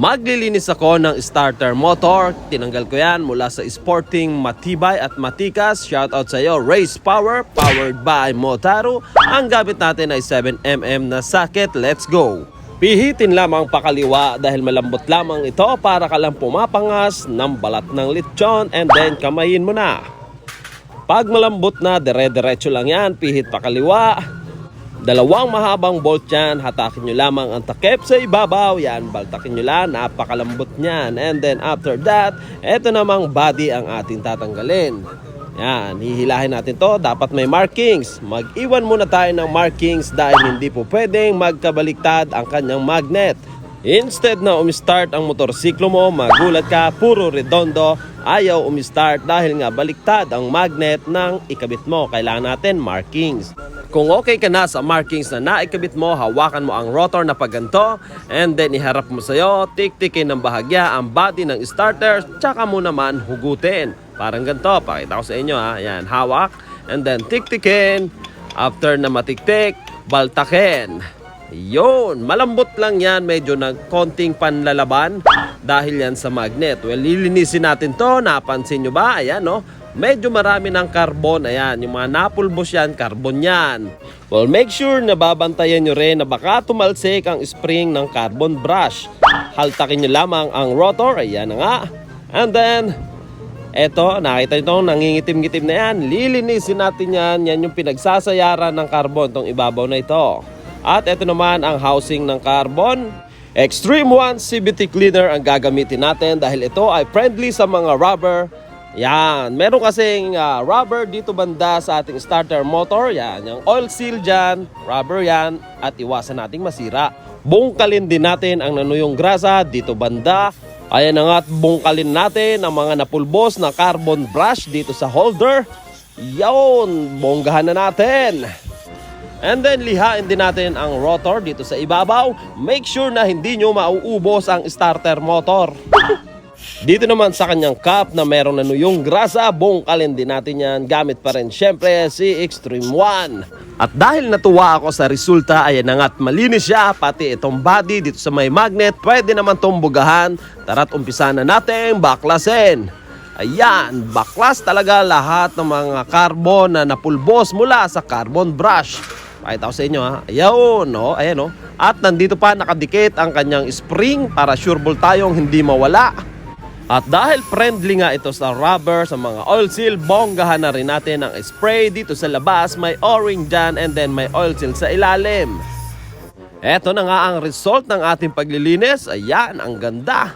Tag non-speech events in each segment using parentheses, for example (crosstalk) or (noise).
Maglilinis ako ng starter motor. Tinanggal ko yan mula sa Sporting Matibay at Matikas. Shoutout sa iyo, Race Power, powered by Motaro. Ang gamit natin ay 7mm na socket. Let's go! Pihitin lamang pakaliwa dahil malambot lamang ito para ka lang pumapangas ng balat ng lechon and then kamayin mo na. Pag malambot na, dire-diretso lang yan, pihit pakaliwa. Dalawang mahabang bolt yan, hatakin nyo lamang ang takip sa ibabaw, yan, baltakin nyo lang, napakalambot niyan. And then after that, eto namang body ang ating tatanggalin. Yan, hihilahin natin to, dapat may markings. Mag-iwan muna tayo ng markings dahil hindi po pwedeng magkabaliktad ang kanyang magnet. Instead na umistart ang motorsiklo mo, magulat ka, puro redondo, ayaw umistart dahil nga baliktad ang magnet ng ikabit mo. Kailangan natin markings. Kung okay ka na sa markings na naikabit mo, hawakan mo ang rotor na paganto and then iharap mo sa'yo, tik-tikin ng bahagya ang body ng starter, tsaka mo naman hugutin. Parang ganito, pakita ko sa inyo ha. Yan, hawak and then tik-tikin. After na matiktik, baltakin. Yun, malambot lang yan, medyo ng konting panlalaban dahil yan sa magnet. Well, lilinisin natin to, napansin nyo ba? Ayan, no? Medyo marami ng carbon, ayan, yung mga napulbos yan, carbon yan. Well, make sure na babantayan nyo rin na baka tumalsik ang spring ng carbon brush. Haltakin nyo lamang ang rotor, ayan na nga. And then, eto, nakita nyo itong nangingitim-gitim na yan. Lilinisin natin yan, yan yung pinagsasayaran ng carbon, tong ibabaw na ito. At ito naman ang housing ng carbon. Extreme 1 CVT cleaner ang gagamitin natin dahil ito ay friendly sa mga rubber. Yan, meron kasing ah, rubber dito banda sa ating starter motor. Yan, yung oil seal dyan, rubber yan, at iwasan nating masira. Bungkalin din natin ang nanuyong grasa dito banda. Ayan na nga at bungkalin natin ang mga napulbos na carbon brush dito sa holder. Yun, bonggahan na natin. And then lihain din natin ang rotor dito sa ibabaw. Make sure na hindi nyo mauubos ang starter motor. (laughs) Dito naman sa kanyang cup na meron na nuyong grasa, bungkalin din natin yan gamit pa rin syempre si Extreme 1. At dahil natuwa ako sa resulta, ayan na nga't malinis siya, pati itong body dito sa may magnet, pwede naman itong bugahan. Tara't umpisa na natin baklasin. Ayan, baklas talaga lahat ng mga carbon na napulbos mula sa carbon brush. Pakita ko sa inyo ha. Ayun, no? Ayan, no? At nandito pa nakadikit ang kanyang spring para sureball tayong hindi mawala. At dahil friendly nga ito sa rubber, sa mga oil seal, bonggahan na rin natin ang spray dito sa labas. May o-ring dyan and then may oil seal sa ilalim. Eto na nga ang result ng ating paglilinis. Ayan, ang ganda.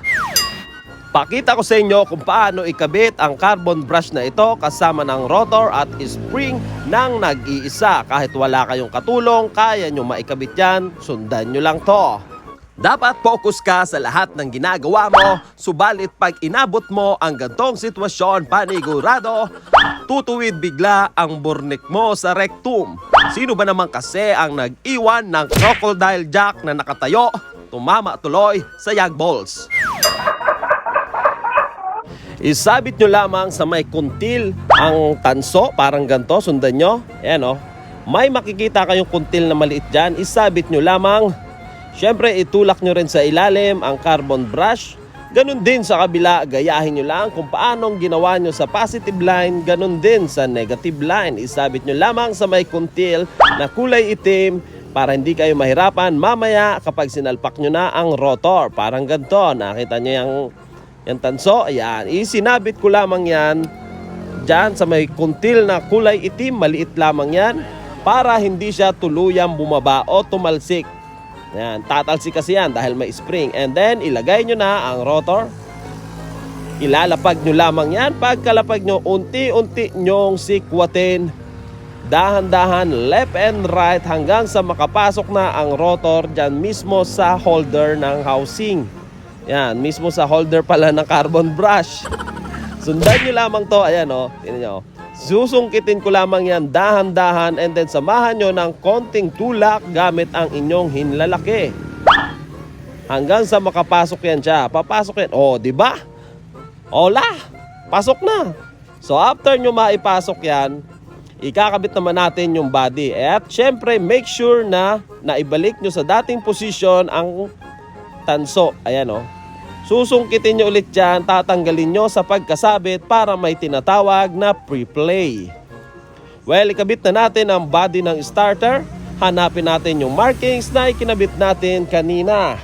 Pakita ko sa inyo kung paano ikabit ang carbon brush na ito kasama ng rotor at spring ng nag-iisa. Kahit wala kayong katulong, kaya nyo maikabit yan, sundan nyo lang to. Dapat focus ka sa lahat ng ginagawa mo, subalit pag inabot mo ang gantong sitwasyon, panigurado, tutuwid bigla ang burnik mo sa rectum. Sino ba naman kasi ang nag-iwan ng crocodile jack na nakatayo, tumama tuloy sa young balls? Isabit nyo lamang sa may kuntil ang tanso, parang ganto, sundan nyo. Ayan o. May makikita kayong kuntil na maliit dyan, isabit nyo lamang. Siyempre, itulak nyo rin sa ilalim ang carbon brush. Ganon din sa kabila, gayahin nyo lang kung paanong ginawa nyo sa positive line, ganon din sa negative line. Isabit nyo lamang sa may kuntil na kulay itim para hindi kayo mahirapan mamaya kapag sinalpak nyo na ang rotor. Parang ganito, nakita nyo yung yan tanso, ayan. Isinabit ko lamang yan dyan sa may kuntil na kulay itim, maliit lamang yan para hindi siya tuluyang bumaba o tumalsik. Ayan, tatalsik kasi yan dahil may spring. And then, ilagay nyo na ang rotor. Ilalapag nyo lamang yan. Pagkalapag nyo, unti-unti nyong sikwatin. Dahan-dahan, left and right hanggang sa makapasok na ang rotor dyan mismo sa holder ng housing. Yan, mismo sa holder pala ng carbon brush. Sundan nyo lamang to. Ayan o, oh, tingnan nyo. Susungkitin ko lamang yan dahan-dahan and then samahan nyo ng konting tulak gamit ang inyong hinlalaki. Hanggang sa makapasok yan siya. Papasok yan. Oh, di ba? Ola, pasok na. So after nyo maipasok yan, ikakabit naman natin yung body. At syempre, make sure na naibalik nyo sa dating posisyon ang tanso. Ayan o. Susungkitin nyo ulit yan, tatanggalin nyo sa pagkasabit para may tinatawag na pre-play. Well, ikabit na natin ang body ng starter. Hanapin natin yung markings na ikinabit natin kanina.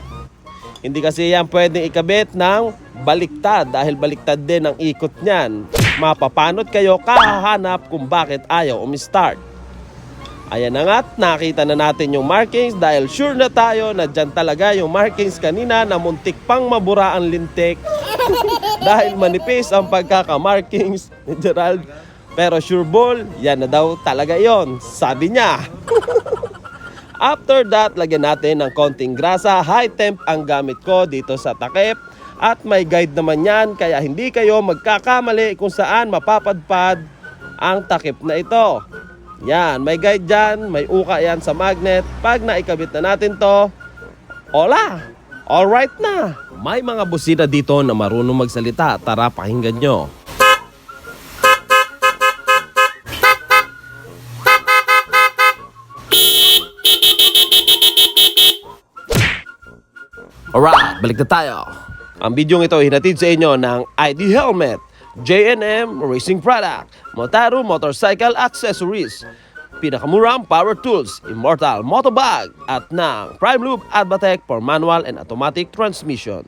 Hindi kasi yan pwedeng ikabit ng baliktad dahil baliktad din ang ikot niyan. Mapapanot kayo kahahanap kung bakit ayaw umistart. Ayan na nga't nakita na natin yung markings dahil sure na tayo na dyan talaga yung markings kanina na muntik pang mabura ang lintik (laughs) dahil manipis ang pagkakamarkings ni Gerald. Pero sure ball, yan na daw talaga yon sabi niya. (laughs) After that, lagyan natin ng konting grasa. High temp ang gamit ko dito sa takip. At may guide naman yan, kaya hindi kayo magkakamali kung saan mapapadpad ang takip na ito. Yan, may guide dyan, may uka yan sa magnet. Pag naikabit na natin to, Ola! Alright na! May mga busina dito na marunong magsalita. Tara, pakinggan nyo. Alright, balik na tayo. Ang bidyong ito hinatid sa inyo ng ID Helmet, J&M Racing Product, Motaro Motorcycle Accessories, pinakamurang power tools, Immortal Motobag, at ng Prime Loop Advatec for manual and automatic transmission.